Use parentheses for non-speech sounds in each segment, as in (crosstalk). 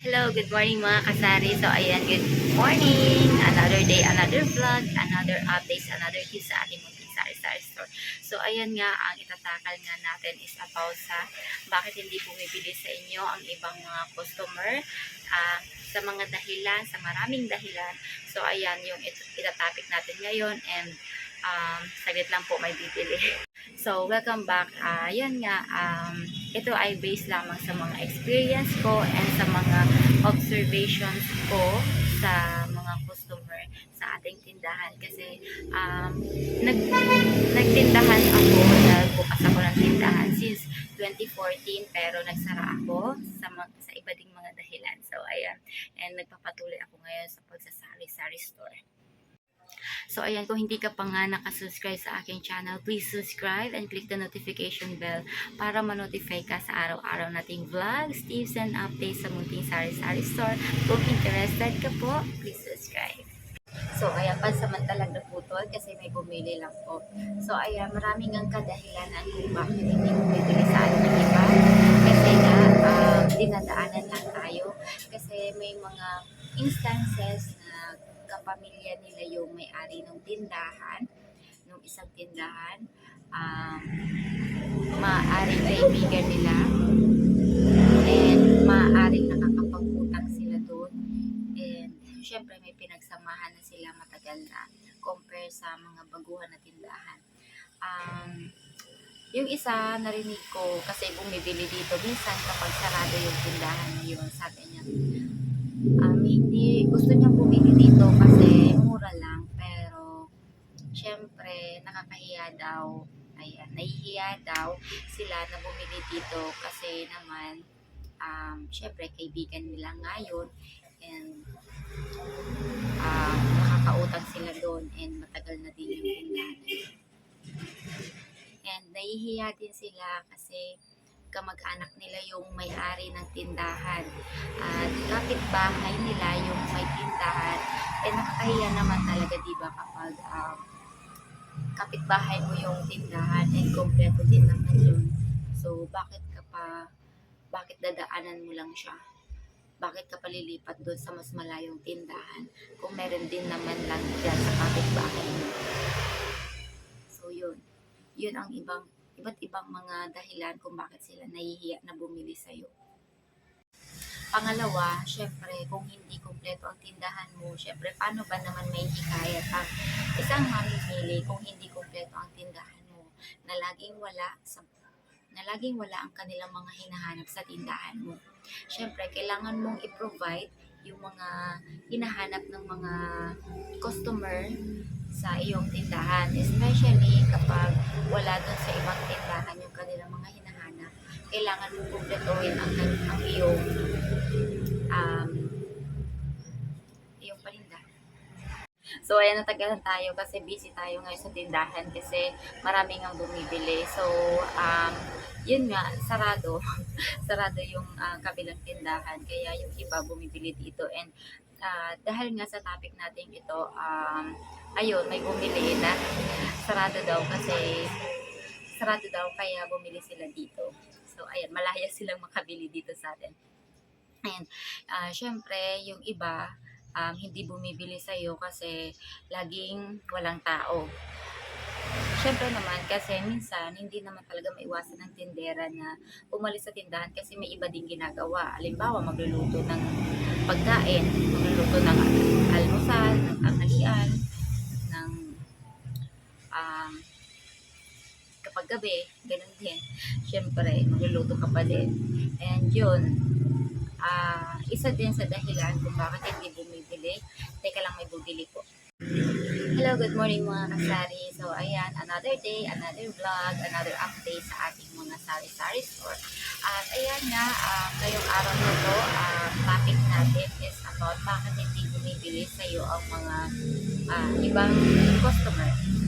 Hello, good morning mga kasari. So, ayan, good morning. Another day, another vlog, another updates, another tips sa ating munting sari-sari store. So, ayan nga, ang itatakal nga natin is about sa bakit hindi bumibili sa inyo ang ibang mga customer ah, sa mga dahilan, sa maraming dahilan. So, ayan, yung it- itatopic natin ngayon and um, saglit lang po may bibili. (laughs) So, welcome back. Ah, yan nga, um, ito ay based lamang sa mga experience ko and sa mga observations ko sa mga customer sa ating tindahan. Kasi, um, nag, nagtindahan ako, nagbukas ako ng tindahan since 2014 pero nagsara ako sa, sa iba ding mga dahilan. So, ayan. And nagpapatuloy ako ngayon sa pagsasari-sari store. So, ayan, kung hindi ka pa nga nakasubscribe sa aking channel, please subscribe and click the notification bell para ma-notify ka sa araw-araw nating vlogs, tips, and updates sa Munting Sari Sari Store. Kung interested ka po, please subscribe. So, ayan, pansamantalang naputol kasi may bumili lang po. So, ayan, maraming ang kadahilanan kung bakit hindi bumibili sa ating iba. Kasi nga, um, dinadaanan lang tayo. Kasi may mga instances na kapamilya nila yung may-ari ng tindahan, ng isang tindahan, um, maaaring kaibigan nila, and maaaring nakakapag-utang sila doon. And syempre may pinagsamahan na sila matagal na compare sa mga baguhan na tindahan. Um, yung isa narinig ko kasi bumibili dito minsan kapag sarado yung tindahan yun sabi niya um, hindi gusto niya bumili dito kasi mura lang pero syempre nakakahiya daw ayan nahihiya daw sila na bumili dito kasi naman um, syempre kaibigan nila ngayon and um, nakakautang sila doon and matagal na din yung yun. And nahihiya din sila kasi kamag-anak nila yung may-ari ng tindahan. At kapitbahay nila yung may tindahan. Eh nakakahiya naman talaga, di ba, kapag um, kapitbahay mo yung tindahan and kompleto din naman yun. So, bakit ka pa, bakit dadaanan mo lang siya? Bakit ka palilipat doon sa mas malayong tindahan kung meron din naman lang dyan sa kapitbahay mo? So, yun. Yun ang ibang, iba't ibang mga dahilan kung bakit sila nahihiya na bumili sa'yo. Pangalawa, syempre, kung hindi kumpleto ang tindahan mo, syempre, paano ba naman may hikayat ang isang mamimili kung hindi kumpleto ang tindahan mo na laging wala sa na laging wala ang kanilang mga hinahanap sa tindahan mo. Syempre, kailangan mong i-provide yung mga hinahanap ng mga customer sa iyong tindahan. Especially kapag wala dun sa ibang tindahan yung kanilang mga hinahanap. Kailangan mong kumpletohin ang, ang iyong um, iyong paninda. So, ayan, natagalan tayo kasi busy tayo ngayon sa tindahan kasi maraming ang bumibili. So, um, yun nga, sarado. (laughs) sarado yung ah, kabilang tindahan. Kaya yung iba bumibili dito. And ah, dahil nga sa topic natin ito, um, ayun, may bumili na. Sarado daw kasi sarado daw kaya bumili sila dito. So, ayan, malaya silang makabili dito sa atin. And, ah, syempre, yung iba, um, hindi bumibili sa'yo kasi laging walang tao. Syempre naman, kasi minsan, hindi naman talaga maiwasan ng tindera na umalis sa tindahan kasi may iba din ginagawa. Halimbawa, magluluto ng pagkain, magluluto ng almusal, ng tanghalian, ng um, kapag gabi, ganun din. Syempre, magluluto ka pa din. And yun, ah isa din sa dahilan kung bakit hindi bumibili. Teka lang, may bumili po. Hello, good morning mga kasari. So, ayan, another day, another vlog, another update sa ating mga sari-sari store. At ayan nga, ah, ngayong araw na to, ang topic natin is about bakit hindi bumibili sa iyo ang mga ah, ibang customer.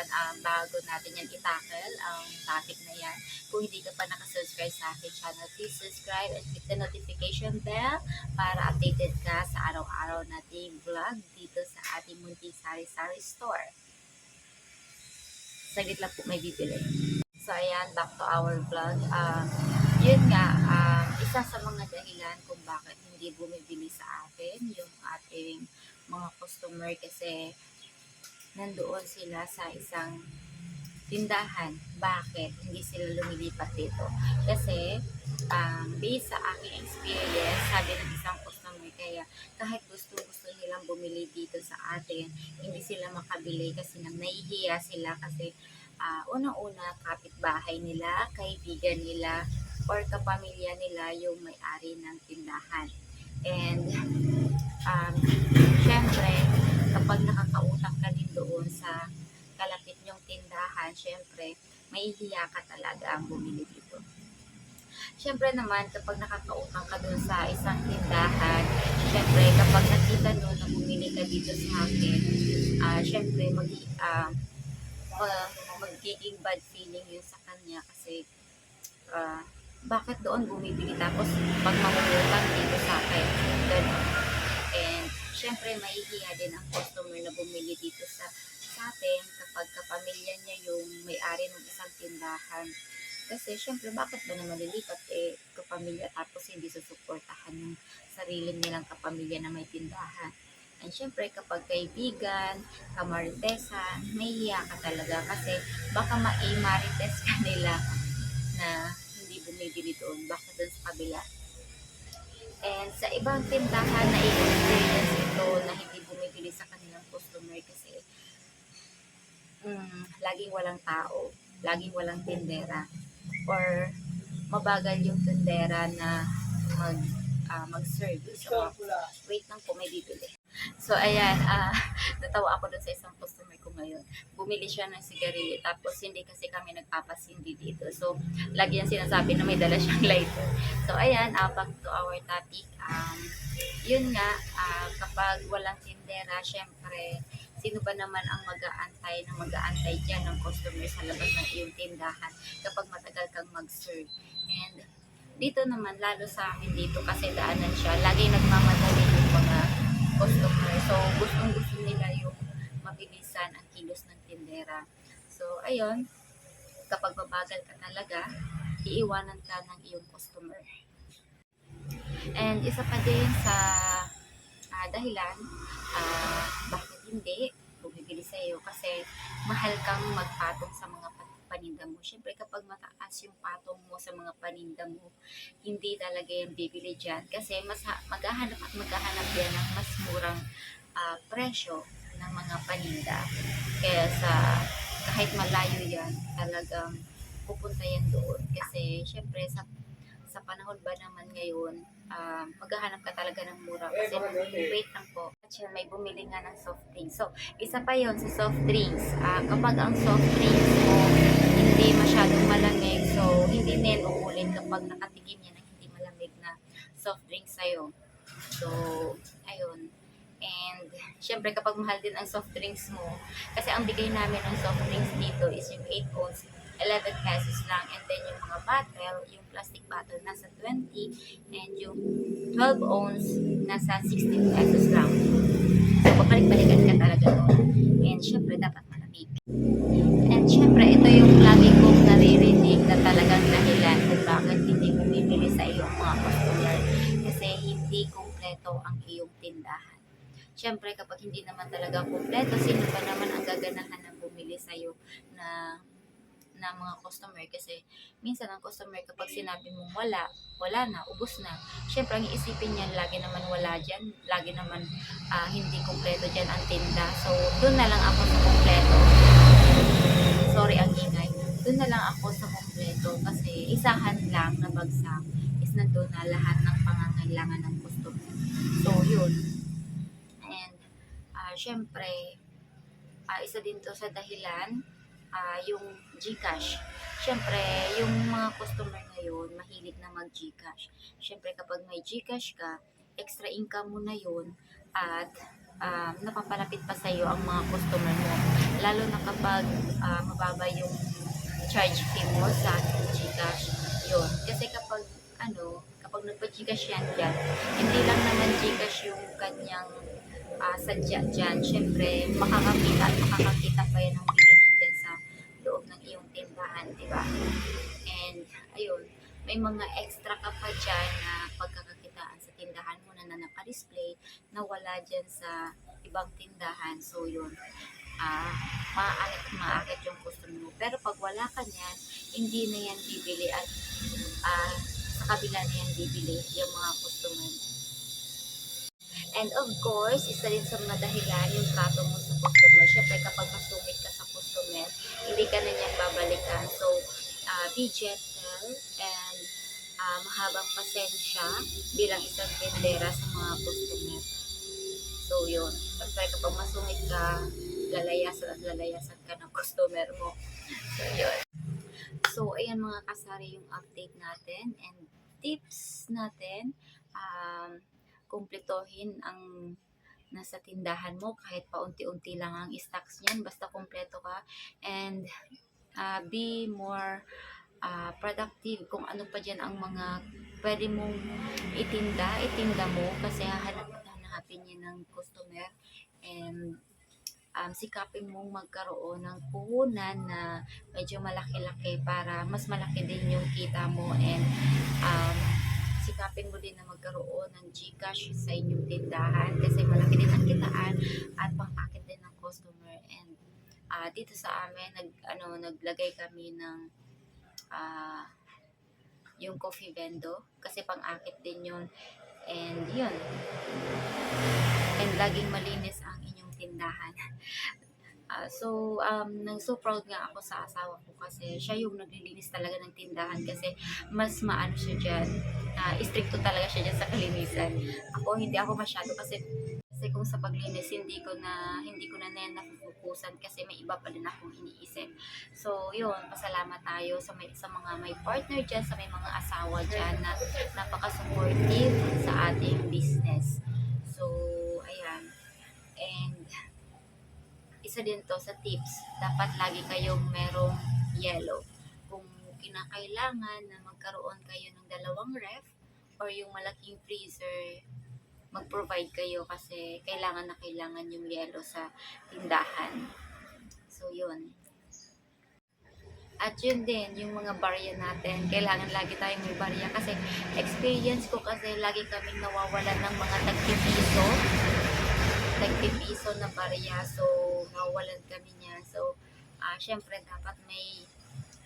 So, ayan, um, bago natin yan itackle, ang topic na yan. Kung hindi ka pa nakasubscribe sa aking channel, please subscribe and click the notification bell para updated ka sa araw-araw nating vlog dito sa ating Munting Sari Sari Store. Saglit lang po may bibili. So, ayan, back to our vlog. Um, yun nga, um, isa sa mga dahilan kung bakit hindi bumibili sa atin yung ating mga customer kasi nandoon sila sa isang tindahan. Bakit hindi sila lumilipat dito? Kasi um, based sa aking experience, sabi ng isang customer kaya kahit gusto-gusto nilang bumili dito sa atin, hindi sila makabili kasi nang nahihiya sila kasi ah, unang-una kapitbahay nila, kaibigan nila, or kapamilya nila yung may-ari ng tindahan. And um, syempre, kapag nakakautang ka din doon sa kalapit nyong tindahan, syempre, may hiya ka talaga ang bumili dito. Syempre naman, kapag nakakautang ka doon sa isang tindahan, syempre, kapag nakita nyo na bumili ka dito sa akin, ah syempre, mag, ah, ma- magiging bad feeling yun sa kanya kasi ah, bakit doon bumibili tapos pag mangungutang dito sa akin, ganun. Syempre, mahihiya din ang customer na bumili dito sa, sa atin kapag kapamilya niya yung may-ari ng isang tindahan. Kasi syempre, bakit ba naman lilipat eh kapamilya tapos hindi susuportahan yung sarili nilang kapamilya na may tindahan. And syempre, kapag kaibigan, kamaritesan, may hiya ka talaga kasi baka ma-marites ka (laughs) nila na hindi bumibili doon, baka doon sa kabila. And sa ibang tindahan na i-experience ito na hindi bumibili sa kanilang customer kasi mm, laging walang tao, laging walang tindera or mabagal yung tindera na mag ah, mag-serve mga wait lang po may bibili. So ayan, (laughs) ah natawa ako dun sa isang customer ko ngayon. Bumili siya ng sigarilyo tapos hindi kasi kami nagpapasindi dito. So lagi yan sinasabi na may dala siyang (laughs) lighter. So ayan, ah, back to our topic. Um, yun nga, ah, kapag walang tindera, syempre, sino ba naman ang mag-aantay na mag-aantay dyan ng customer sa labas ng iyong tindahan kapag matagal kang mag-serve. And dito naman, lalo sa amin dito kasi daanan siya, lagi nagmamadali yung mga customer. So, gustong gusto nila yung mabilisan ang kilos ng tindera. So, ayun, kapag mabagal ka talaga, iiwanan ka ng iyong customer. And isa pa din sa ah, dahilan, ah, bakit hindi bumibili sa iyo kasi mahal kang magpatong sa mga paninda mo. Siyempre kapag mataas yung patong mo sa mga paninda mo, hindi talaga yan bibili dyan kasi mas ha- maghahanap at maghahanap yan ng mas murang ah, presyo ng mga paninda. Kaya sa kahit malayo yan, talagang pupunta yan doon. Kasi syempre sa sa panahon ba naman ngayon, ah, maghahanap ka talaga ng mura. Kasi wait lang po. At siya may bumili nga ng soft drinks. So, isa pa yon sa soft drinks. Ah, kapag ang soft drinks mo hindi masyadong malamig, so hindi na yan uulit kapag nakatikim yan ng hindi malamig na soft drinks sa'yo. So, ayun. And, syempre kapag mahal din ang soft drinks mo, kasi ang bigay namin ng soft drinks dito is yung 8 ounce 11 pesos lang. And then yung mga bottle, yung plastic bottle nasa 20 and yung 12 ounce nasa 16 pesos lang. So, babalik-balikan ka talaga doon. And syempre, dapat malamig. And syempre, ito yung lagi kong naririnig na talagang dahilan kung bakit hindi bumibili sa iyong mga customer. Kasi hindi kumpleto ang iyong tindahan. Syempre, kapag hindi naman talaga kumpleto, sino ba naman ang gaganahan na bumili sa iyo na na mga customer kasi minsan ang customer kapag sinabi mong wala, wala na, ubos na. Syempre ang iisipin niyan lagi naman wala diyan, lagi naman ah, hindi kumpleto diyan ang tinda. So doon na lang ako sa kumpleto. Sorry ang ingay. Doon na lang ako sa kumpleto kasi isahan lang na bagsak is nandun na lahat ng pangangailangan ng customer. So yun. And ah syempre ah, isa din to sa dahilan ah, yung GCash. Siyempre, yung mga customer ngayon, mahilig na mag-GCash. Siyempre, kapag may GCash ka, extra income mo na yun at ah, napapalapit pa sa'yo ang mga customer mo. Lalo na kapag ah, mababa yung charge fee mo sa GCash. Yun. Kasi kapag, ano, kapag nagpa-GCash yan dyan, hindi lang naman GCash yung kanyang uh, sadya dyan. Siyempre, makakakita at makakakita pa yan ng bilihin dyan sa loob ng iyong tindahan, di ba? And, ayun, may mga extra ka pa dyan na pagkakakitaan sa tindahan mo na, na naka-display na wala dyan sa ibang tindahan. So, yun. Ah, maakit maakit yung customer mo. Pero pag wala ka niyan, hindi na yan bibili at ah, sa kabila na yan bibili yung mga customer mo. And of course, isa din sa mga dahilan yung trato mo sa customer. Siyempre, kapag masungit ka sa hindi ka na niyan babalikan. So, uh, be gentle and uh, mahabang pasensya bilang isang tendera sa mga customer. So, yun. Siyempre, kapag masungit ka, lalayasan at lalayasan ka ng customer mo. So, yun. So, ayan mga kasari yung update natin and tips natin. Um, kumpletohin ang nasa tindahan mo kahit paunti-unti lang ang stocks niyan basta kumpleto ka. And uh, be more uh, productive kung ano pa dyan ang mga pwede mong itinda, itinda mo kasi hahanap hanapin niya ng customer. And um, sikapin mong magkaroon ng puhunan na medyo malaki-laki para mas malaki din yung kita mo and um, sikapin mo din na magkaroon ng Gcash sa inyong tindahan kasi malaki din ang kitaan at pang-akit din ng customer. And ah, dito sa amin nag ano naglagay kami ng ah, yung coffee vendo kasi pang-akit din yun. And yun. And laging malinis ang inyong tindahan Ah, so, um, nang so proud nga ako sa asawa ko kasi siya yung naglilinis talaga ng tindahan kasi mas maano siya dyan. Uh, stricto talaga siya dyan sa kalinisan. Ako, hindi ako masyado kasi kasi kung sa paglinis, hindi ko na hindi ko na na yan nafufukusan kasi may iba pa din akong iniisip. So, yun, pasalamat tayo sa may sa mga may partner dyan, sa may mga asawa dyan na napaka-supportive sa ating business. So, ayan. And isa din to sa tips, dapat lagi kayong merong yellow. Kung kinakailangan na magkaroon kayo ng dalawang ref or yung malaking freezer, mag-provide kayo kasi kailangan na kailangan yung yellow sa tindahan. So, yun. At yun din, yung mga barya natin, kailangan lagi tayong may barya kasi experience ko kasi lagi kaming nawawalan ng mga tagpipiso tagpipiso na barya. So, nawawalan kami niya. So, ah syempre, dapat may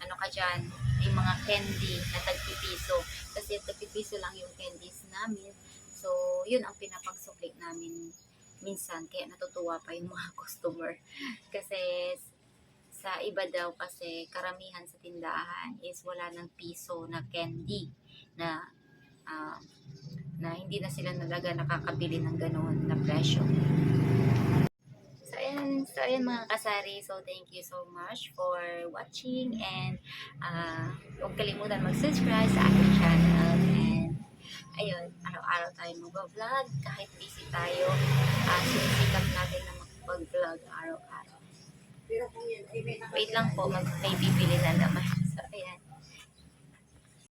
ano ka dyan, may mga candy na tagpipiso. Kasi tagpipiso lang yung candies namin. So, yun ang pinapagsukli namin minsan. Kaya natutuwa pa yung (laughs) mga customer. Kasi sa iba daw kasi karamihan sa tindahan is wala ng piso na candy na ah, na hindi na sila talaga nakakabili ng ganoon na presyo. Ayan mga kasari. So, thank you so much for watching and uh, huwag kalimutan mag-subscribe sa aking channel and ayun, araw-araw tayo mag-vlog kahit busy tayo, uh, sinisikap natin na mag-vlog araw-araw. Wait lang po, mag may bibili na naman. So, ayan.